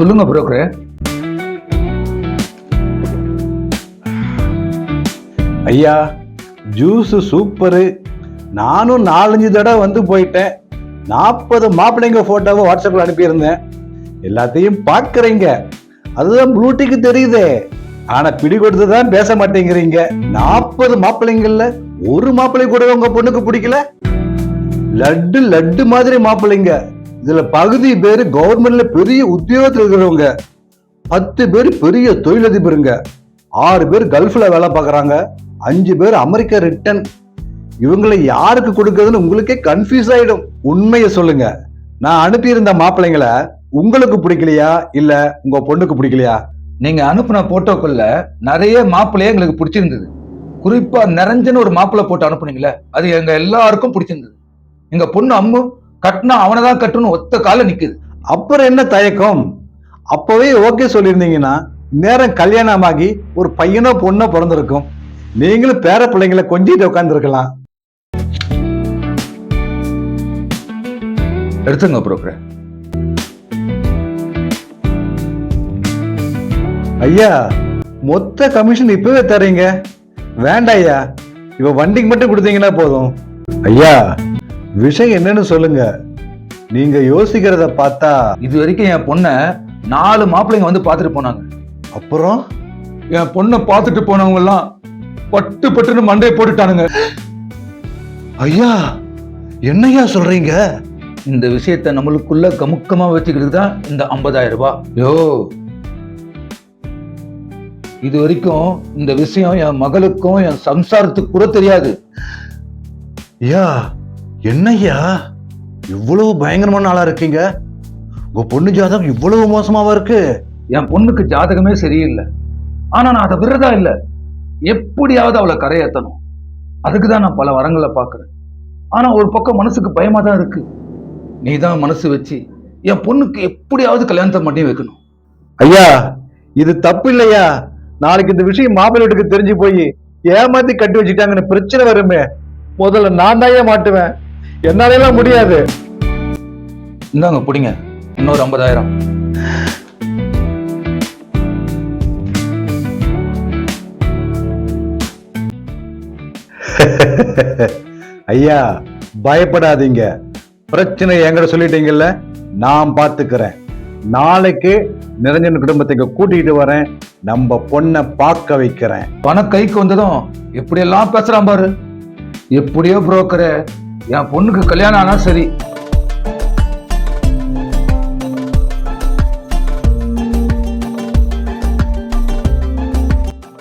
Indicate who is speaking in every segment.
Speaker 1: சொல்லுங்க புரோக்கரே
Speaker 2: ஐயா juice super நானும் நாலஞ்சு தடவை வந்து போயிட்டேன். நாற்பது மாப்பிள்ளைங்க போட்டோவை வாட்ஸ்அப்பில் அனுப்பியிருந்தேன். எல்லாத்தையும் பார்க்குறீங்க. அதுதான் ப்ளூட்டிக்கு தெரியுதே. ஆனால் பிடி கொடுத்து தான் பேச மாட்டேங்கிறீங்க. நாற்பது மாப்பிள்ளைங்கள்ல ஒரு மாப்பிள்ளை கூட உங்கள் பொண்ணுக்கு பிடிக்கல? லட்டு லட்டு மாதிரி மாப்பிள்ளைங்க. இதுல பகுதி பேர் கவர்மெண்ட்ல பெரிய உத்தியோகத்தில் இருக்கிறவங்க. பத்து பேர் பெரிய தொழிலதிபருங்க. ஆறு பேர் கல்ஃப்ல வேலை பார்க்குறாங்க. அஞ்சு பேர் அமெரிக்கா ரிட்டன் இவங்களை யாருக்கு கொடுக்குறதுன்னு உங்களுக்கே கன்ஃபியூஸ் ஆயிடும். உண்மையை சொல்லுங்க. நான் அனுப்பியிருந்த மாப்பிள்ளைங்களை உங்களுக்கு பிடிக்கலையா? இல்ல உங்க பொண்ணுக்கு பிடிக்கலையா?
Speaker 1: நீங்க அனுப்புன போட்டோக்குள்ள நிறைய மாப்பிள்ளையே எங்களுக்கு பிடிச்சிருந்தது. குறிப்பா நிறைஞ்சன்னு ஒரு மாப்பிள்ளை போட்டு அனுப்புனீங்களே அது எங்க எல்லாருக்கும் பிடிச்சிருந்தது. எங்க பொண்ணு அம்மு கட்டினா அவனை தான் கட்டணும் ஒத்த கால நிக்குது.
Speaker 2: அப்புறம் என்ன தயக்கம்? அப்பவே ஓகே சொல்லியிருந்தீங்கன்னா நேரம் கல்யாணமாகி ஒரு பையனோ பொண்ணோ பிறந்திருக்கும். நீங்களும் பேர பிள்ளைங்களை கொஞ்சிட்டு உட்காந்துருக்கலாம்
Speaker 1: எடுத்துங்க புரோக்கரே
Speaker 2: ஐயா மொத்த கமிஷன் இப்பவே தரீங்க வேண்டாம் ஐயா. இவ வண்டிக்கு மட்டும் கொடுத்தீங்கன்னா போதும். ஐயா விஷயம் என்னன்னு சொல்லுங்க. நீங்க யோசிக்கிறத பார்த்தா
Speaker 1: இது வரைக்கும் என் பொண்ணை நாலு மாப்பிள்ளைங்க வந்து பார்த்துட்டு போனாங்க.
Speaker 2: அப்புறம்?
Speaker 1: என் பொண்ணை பார்த்துட்டு போனவங்க எல்லாம் பட்டு பட்டுன்னு மண்டையை போட்டுட்டானுங்க.
Speaker 2: ஐயா என்னய்யா சொல்றீங்க?
Speaker 1: இந்த விஷயத்தை நம்மளுக்குள்ள கமுக்கமா வச்சுக்கிறது தான் இந்த 50000 ரூபாய். யோ. இது வரைக்கும் இந்த விஷயம் என் மகளுக்கும் என் சம்சாரத்துக்கு கூட தெரியாது.
Speaker 2: ஐயா என்னய்யா? இவ்வளவு பயங்கரமான ஆளா இருக்கீங்க? உங்க பொண்ணு ஜாதகம் இவ்வளவு மோசமாவா இருக்கு?
Speaker 1: என் பொண்ணுக்கு ஜாதகமே சரியில்லை. ஆனா நான் அதை விடுறதா இல்லை. எப்படியாவது அவளை கரையேத்தணும். அதுக்கு தான் நான் பல வரங்களை பார்க்கறேன். ஆனா ஒரு பக்கம் மனசுக்கு பயமா தான் இருக்கு. நீ தான் மனசு வச்சு என் பொண்ணுக்கு எப்படியாவது கல்யாணத்தை பண்ணி வைக்கணும்.
Speaker 2: ஐயா இது தப்பு இல்லையா? நாளைக்கு இந்த விஷயம் மாப்பிள்ளை வீட்டுக்கு தெரிஞ்சு போய் ஏமாத்தி கட்டி வச்சுட்டாங்கன்னு பிரச்சனை வருமே. முதல்ல நான் தான் மாட்டுவேன் என்னால எல்லாம் முடியாது.
Speaker 1: இந்தாங்க பிடிங்க. இன்னொரு ஐம்பதாயிரம்.
Speaker 2: ஐயா பயப்படாதீங்க. பிரச்சனை என்கிட்ட சொல்லிட்டீங்கல்ல நான் பாத்துக்கிறேன். நாளைக்கு நிரஞ்சன் குடும்பத்தை இங்க கூட்டிட்டு வரேன். நம்ம பொண்ணை பார்க்க வைக்கிறேன்.
Speaker 1: பணம் கைக்கு வந்ததும் எப்படியெல்லாம் பேசுறான் பாரு? எப்படியோ புரோக்கரே என் பொண்ணுக்கு கல்யாணம் ஆனா சரி.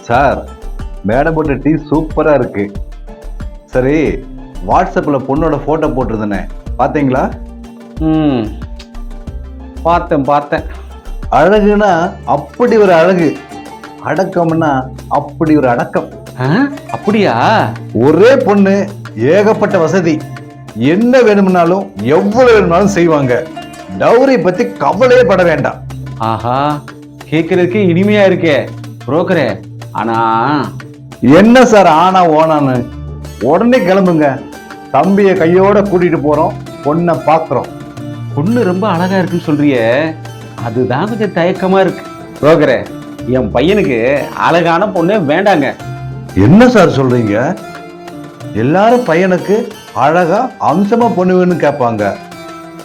Speaker 2: சார் மேடம் போட்ட டீ சூப்பரா இருக்கு. சரி வாட்ஸ்அப்ல பொண்ணோட போட்டோ போட்டிருந்தேனே பாத்தீங்களா?
Speaker 3: ம் பார்த்தேன் பார்த்தேன்.
Speaker 2: அழகுனா அப்படி ஒரு அழகு அடக்கம்னா அப்படி ஒரு அடக்கம்.
Speaker 3: ஆ, அப்படியா?
Speaker 2: ஒரே பொண்ணு ஏகப்பட்ட வசதி. என்ன வேணும்னாலும் எவ்வளவு வேணும்னாலும் செய்வாங்க. டௌரி பத்தி கவலையே பட வேண்டாம்.
Speaker 3: ஆஹா கேட்கறதுக்கே இனிமையா இருக்கே புரோக்கரே. ஆனா
Speaker 2: என்ன சார் ஆனா ஓனான்னு? உடனே கிளம்புங்க. தம்பிய கையோட கூட்டிட்டு போறோம். பொண்ணை பாக்குறோம்.
Speaker 3: பொண்ணு ரொம்ப அழகா இருக்குன்னு சொல்றியே. அதுதான் கொஞ்சம் தயக்கமா இருக்கு. புரோக்கரே என் பையனுக்கு அழகான பொண்ணே வேண்டாங்க.
Speaker 2: என்ன சார் சொல்றீங்க? எல்லாரும் பையனுக்கு அழகா அம்சமா பொண்ணு வேணும்னு கேட்பாங்க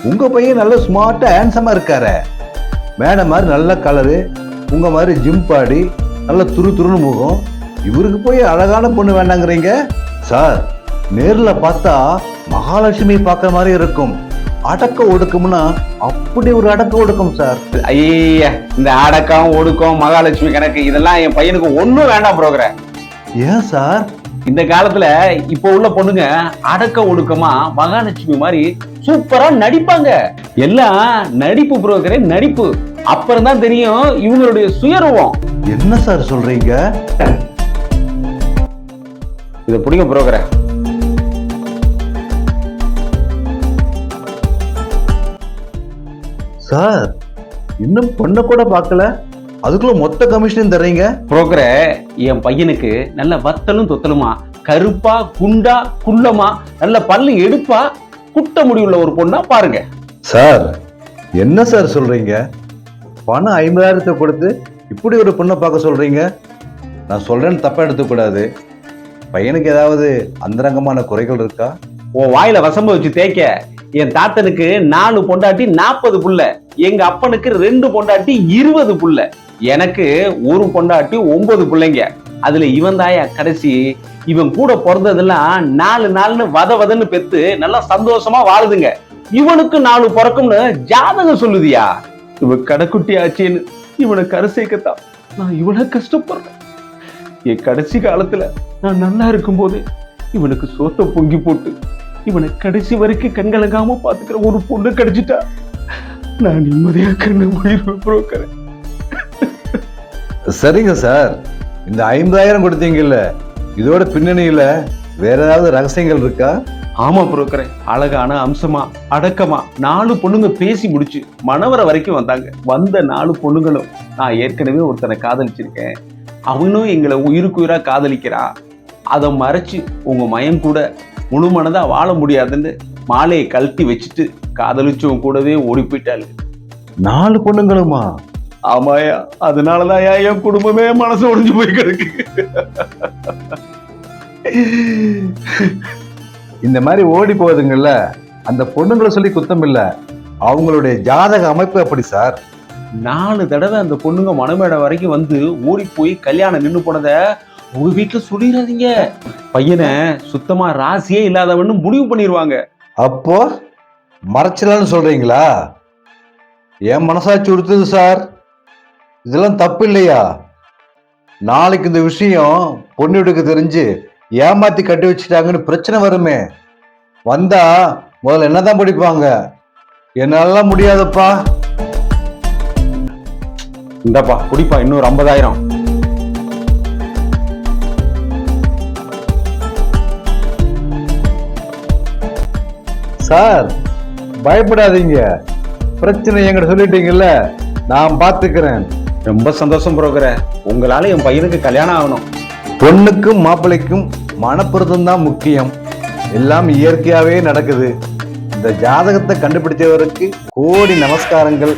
Speaker 2: உங்க பையன் நல்ல ஸ்மார்ட்டா ஹேண்ட்ஸமா இருக்காரே. மேடம் மாதிரி நல்ல கலரு உங்க மாதிரி ஜிம் பாடி நல்ல துரு துருன்னு முகம். இவருக்கு போய் அழகான பொண்ணு வேண்டாங்கிறீங்க? சார் நேர்ல பார்த்தா மகாலட்சுமி பார்க்குற மாதிரி இருக்கும். அடக்க ஒடுக்கம்னா அப்படி ஒரு அடக்க ஒடுக்கம் சார்.
Speaker 3: ஐய இந்த அடக்கம் ஒடுக்கம் மகாலட்சுமி கணக்கு இதெல்லாம் என் பையனுக்கு ஒண்ணும் வேண்டாம் புரோக்கரே.
Speaker 2: ஏன் சார்?
Speaker 3: இந்த காலத்துல இப்போ உள்ள பொண்ணுங்க அடக்க ஒடுக்கமா மகாலட்சுமி மாதிரி சூப்பரா நடிப்பாங்க. எல்லாம் நடிப்பு புரோக்கரே நடிப்பு. அப்புறம் தான் தெரியும் இவங்களுடைய சுயரூபம்.
Speaker 2: என்ன சார் சொல்றீங்க?
Speaker 3: இதை பிடிங்க புரோக்கரே.
Speaker 2: சார் இன்னும் பொண்ணை கூட பார்க்கல? அதுக்குள்ள மொத்த கமிஷனும் தர்றீங்க?
Speaker 3: புரோக்கரே என் பையனுக்கு நல்ல வத்தலும் தொத்தலுமா கருப்பா குண்டா குள்ளமா நல்ல பல்லு எடுப்பா குட்ட முடிவுள்ள ஒரு பொண்ணா பாருங்க.
Speaker 2: சார் என்ன சார் சொல்றீங்க? பணம் ஐம்பதாயிரத்தை கொடுத்து இப்படி ஒரு பொண்ணை பார்க்க சொல்றீங்க? நான் சொல்றேன்னு தப்பா எடுத்துக்கூடாது. பையனுக்கு ஏதாவது அந்தரங்கமான குறைகள் இருக்கா?
Speaker 3: உன் வாயில வசம்ப வச்சு தேய்க்க என் தாத்தனுக்கு நாலு பொண்டாட்டி நாற்பது புள்ள எங்க அப்பனுக்கு ரெண்டு பொண்டாட்டி இருபது புள்ள. எனக்கு ஒரு பொண்டாட்டி ஒன்பது பிள்ளைங்க. அதுல இவன் தாயா கடைசி. இவன் கூட பிறந்ததெல்லாம் நாலு நாள்னு வத வதன்னு பெத்து நல்லா சந்தோஷமா வாழுதுங்க. இவனுக்கு நாலு பிறக்கும்னு ஜாதகம் சொல்லுதியா? இவன் கடைக்குட்டி ஆச்சின்னு இவனை கரை சேர்க்கத்தான் நான் இவனை கஷ்டப்படுறேன். என் கடைசி காலத்துல நான் நல்லா இருக்கும்போது இவனுக்கு சோத்த பொங்கி போட்டு இவனை கடைசி வரைக்கும் கண்கலங்காம பாத்துக்கிற ஒரு பொண்ணு கிடைச்சிட்டா. நான் நிம்மதியா கண்ணு உயிர் புரோக்கறேன்
Speaker 2: சரிங்க சார். இந்த ஐம்பதாயிரம் கொடுத்தீங்கல்ல இதோட பின்னணியில வேற ஏதாவது ரகசியங்கள் இருக்கா?
Speaker 3: ஆமா புரோக்கரே அழகான அம்சமா அடக்கமா நாலு பொண்ணுங்க பேசி முடிச்சு மணவர வரைக்கும் வந்தாங்க. வந்த நாலு பொண்ணுங்களும் நான் ஏற்கனவே ஒருத்தனை காதலிச்சிருக்கேன். அவனும் எங்களை உயிருக்கு உயிரா காதலிக்கிறான் அதை மறைச்சு உங்க மயன் கூட முழு மனதா வாழ முடியாதுன்னு மாலையை கழட்டி வச்சுட்டு காதலிச்சவன் கூடவே ஓடி போயிட்டாள்
Speaker 2: நாலு பொண்ணுங்களுமா?
Speaker 3: ஆமாயா அதனாலதான் என் குடும்பமே மனசு ஒடிஞ்சு போய் கிடக்கு.
Speaker 2: இந்த மாதிரி ஓடி போகுதுங்கல்ல அந்த பொண்ணுங்களை சொல்லி குத்தம் இல்ல. அவங்களுடைய ஜாதக அமைப்பு அப்படி சார்?
Speaker 3: நாலு தடவை அந்த பொண்ணுங்க மணமேடை வரைக்கும் வந்து ஓடி போய் கல்யாணம் நின்னு போனத உங்க வீட்டுல சொல்லிடாதீங்க பையனை சுத்தமா ராசியே இல்லாதவன்னு முடிவு பண்ணிடுவாங்க
Speaker 2: அப்போ மறைச்சலான்னு சொல்றீங்களா? என் மனசாட்சி உறுத்துது சார். இதெல்லாம் தப்பு இல்லையா நாளைக்கு இந்த விஷயம் பொண்ணு வீட்டுக்கு தெரிஞ்சு ஏமாத்தி கட்டி வச்சுட்டாங்கன்னு பிரச்சனை வருமே. வந்தா முதல்ல என்னதான் படிப்பாங்க? என்னாலலாம் முடியாதுப்பா.
Speaker 3: இந்தப்பா குடிப்பா இன்னொரு ஐம்பதாயிரம்.
Speaker 2: சார் பயப்படாதீங்க. பிரச்சனை எங்கிட்ட சொல்லிட்டீங்கல்ல நான் பார்த்துக்கிறேன்
Speaker 3: ரொம்ப சந்தோஷம் புரோக்கர உங்களால என் பையனுக்கு கல்யாணம் ஆகணும்.
Speaker 2: பொண்ணுக்கும் மாப்பிள்ளைக்கும் மனப்பொருத்தம் தான் முக்கியம். எல்லாம் இயற்கையாவே நடக்குது. இந்த ஜாதகத்தை கண்டுபிடிச்சவருக்கு கோடி நமஸ்காரங்கள்.